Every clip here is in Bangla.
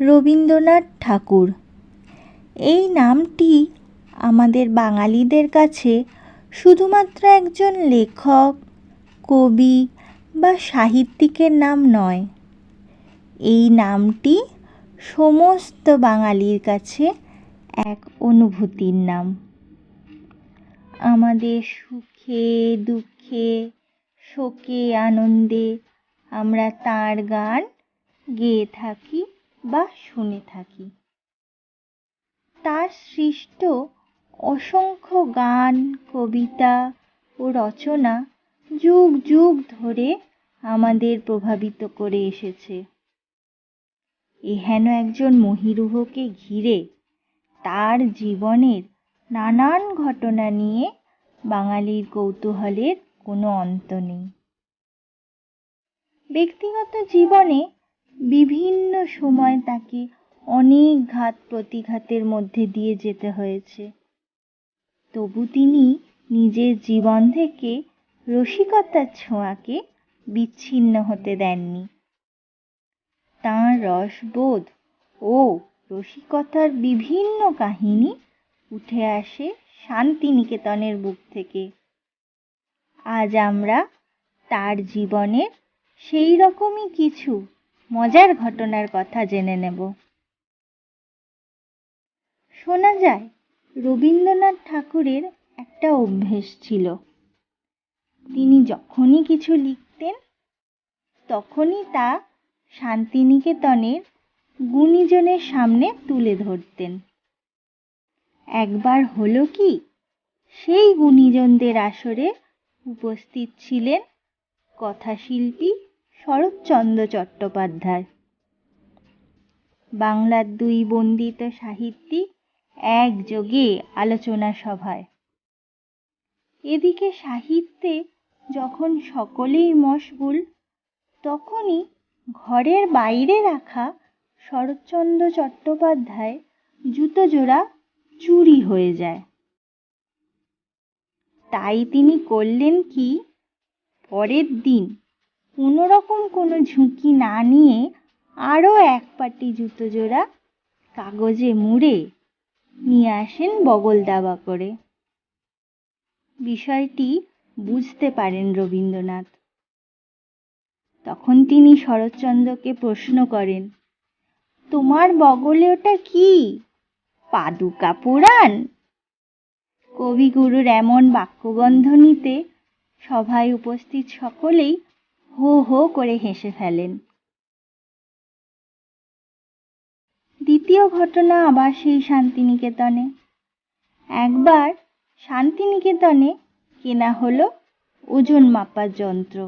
রবীন্দ্রনাথ ঠাকুর। এই নামটি আমাদের বাঙালিদের কাছে শুধুমাত্র একজন লেখক, কবি বা সাহিত্যিকের নাম নয়। এই নামটি সমস্ত বাঙালির কাছে এক অনুভূতির নাম। আমাদের সুখে, দুঃখে, শোকে, আনন্দে আমরা তাঁর গান গেয়ে থাকি। বা শুনে থাকি। তার সৃষ্ট অসংখ্য গান, কবিতা ও রচনা যুগ যুগ ধরে আমাদের প্রভাবিত করে এসেছে। এহেন একজন মহিরুহকে ঘিরে তার জীবনের নানান ঘটনা নিয়ে বাঙালির কৌতূহলের কোনো অন্ত নেই। ব্যক্তিগত জীবনে বিভিন্ন সময় তাকে অনেক ঘাত প্রতিঘাতের মধ্যে দিয়ে যেতে হয়েছে। তবু তিনি নিজের জীবন থেকে রসিকতার ছোঁয়াকে বিচ্ছিন্ন হতে দেননি। তাঁর রসবোধ ও রসিকতার বিভিন্ন কাহিনী উঠে আসে শান্তিনিকেতনের বুক থেকে। আজ আমরা তার জীবনের সেই রকমই কিছু মজার ঘটনার কথা জেনে নেব। শোনা যায়, রবীন্দ্রনাথ ঠাকুরের একটা অভ্যেস ছিল। তিনি যখনই কিছু লিখতেন, তখনই তা শান্তিনিকেতনের গুণীজনের সামনে তুলে ধরতেন। একবার হলো কি, সেই গুণীজনদের আসরে উপস্থিত ছিলেন কথাশিল্পী শরৎচন্দ্র চট্টোপাধ্যায়। বাংলার দুই বন্দিত সাহিত্যিক একযোগে আলোচনা সভায়। এদিকে সাহিত্যে যখন সকলেই মশগুল, তখনই ঘরের বাইরে রাখা শরৎচন্দ্র চট্টোপাধ্যায় জুতো জোড়া চুরি হয়ে যায়। তাই তিনি করলেন কি? পরের দিন কোনোরকম কোনো ঝুঁকি না নিয়ে আরও এক পাটি জুতো জোড়া কাগজে মুড়ে নিয়ে আসেন বগল দাবা করে। বিষয়টি বুঝতে পারেন রবীন্দ্রনাথ। তখন তিনি শরৎচন্দ্রকে প্রশ্ন করেন, তোমার বগলে ওটা কি? পাদুকা পুরাণ? কবিগুরুর এমন বাক্যবন্ধনীতে সভায় উপস্থিত সকলেই হো হো করে হেসে ফেলেন। দ্বিতীয় ঘটনা আবার সেই শান্তিনিকেতনে। একবার শান্তিনিকেতনে কেনা হলো ওজন মাপার যন্ত্র।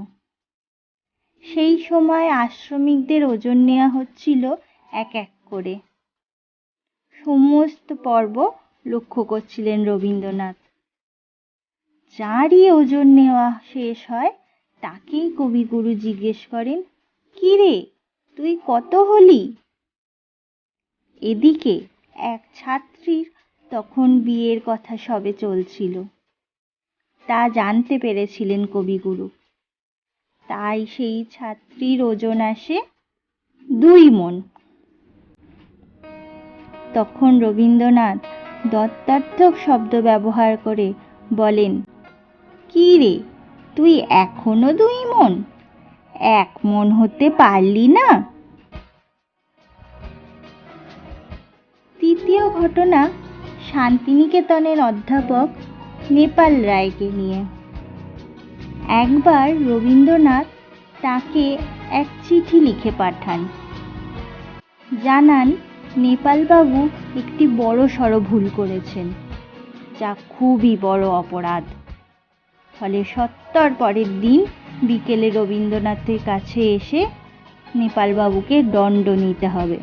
সেই সময় আশ্রমিকদের ওজন নেওয়া হচ্ছিল এক এক করে। সমস্ত পর্ব লক্ষ্য করছিলেন রবীন্দ্রনাথ। যারই ওজন নেওয়া শেষ হয় তাকেই কবিগুরু জিজ্ঞেস করেন, কি রে, তুই কত হলি? এদিকে এক ছাত্রীর তখন বিয়ের কথা সবে চলছিল। তা জানতে পেরেছিলেন কবিগুরু তাই সেই ছাত্রীর ওজন আসে দুই মন। তখন রবীন্দ্রনাথ দত্তার্থক শব্দ ব্যবহার করে বলেন, কি রে তুই এখনও দুই মন। এক মন হতে পারলি না। তৃতীয় ঘটনা, শান্তিনিকেতনের অধ্যাপক নেপাল রায়কে নিয়ে। একবার রবীন্দ্রনাথ তাকে এক চিঠি লিখে পাঠান। জানান, নেপালবাবু একটি বড় সড় ভুল করেছেন, যা খুবই বড় অপরাধ। ফলে সত্তর পরের দিন বিকেলে রবীন্দ্রনাথের কাছে এসে নেপালবাবুকে দণ্ড নিতে হবে।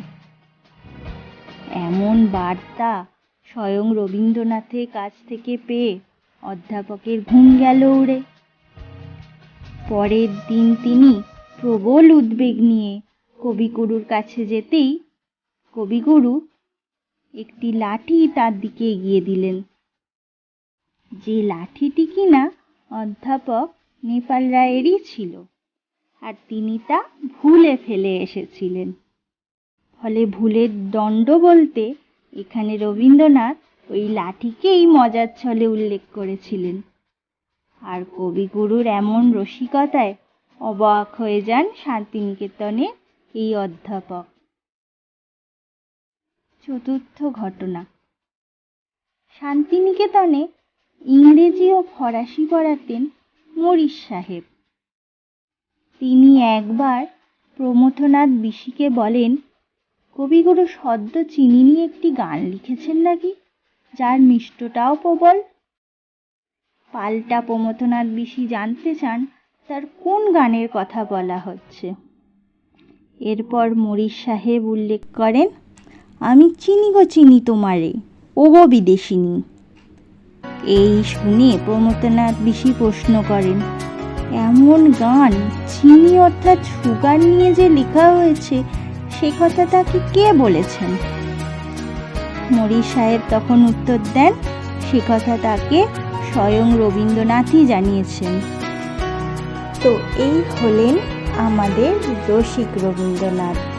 এমন বার্তা স্বয়ং রবীন্দ্রনাথের কাছ থেকে পেয়ে অধ্যাপকের ঘুম গেল উড়ে। পরের দিন তিনি প্রবল উদ্বেগ নিয়ে কবিগুরুর কাছে যেতেই কবিগুরু একটি লাঠি তার দিকে এগিয়ে দিলেন। যে লাঠিটি কিনা অধ্যাপক নেপাল রায়েরই ছিল, আর তিনি তা ভুলে ফেলে এসেছিলেন। ফলে ভুলের দণ্ড বলতে এখানে রবীন্দ্রনাথ ওই লাঠিকেই মজার ছলে উল্লেখ করেছিলেন। আর কবিগুরুর এমন রসিকতায় অবাক হয়ে যান শান্তিনিকেতনে এই অধ্যাপক। চতুর্থ ঘটনা। শান্তিনিকেতনে ইংরেজি ও ফরাসি পড়াতেন মরিস সাহেব। তিনি একবার প্রমথনাথ বিশিকে বলেন, কবিগুরু সদ্য চিনি নিয়ে একটি গান লিখেছেন নাকি? যার মিষ্টটাও প্রবল। পাল্টা প্রমথনাথ বিশি জানতে চান, তার কোন গানের কথা বলা হচ্ছে? এরপর মরিস সাহেব উল্লেখ করেন, আমি চিনি গো চিনি তোমারে ও গো বিদেশিনী। এই শুনে প্রমথনাথ বিশি প্রশ্ন করেন, এমন গান চিনি অর্থাৎ সুগার নিয়ে যে লেখা হয়েছে, সে কথা তাকে কে বলেছেন? মরি সাহেব তখন উত্তর দেন, সে কথা তাকে স্বয়ং রবীন্দ্রনাথই জানিয়েছেন। তো এই হলেন আমাদের রসিক রবীন্দ্রনাথ।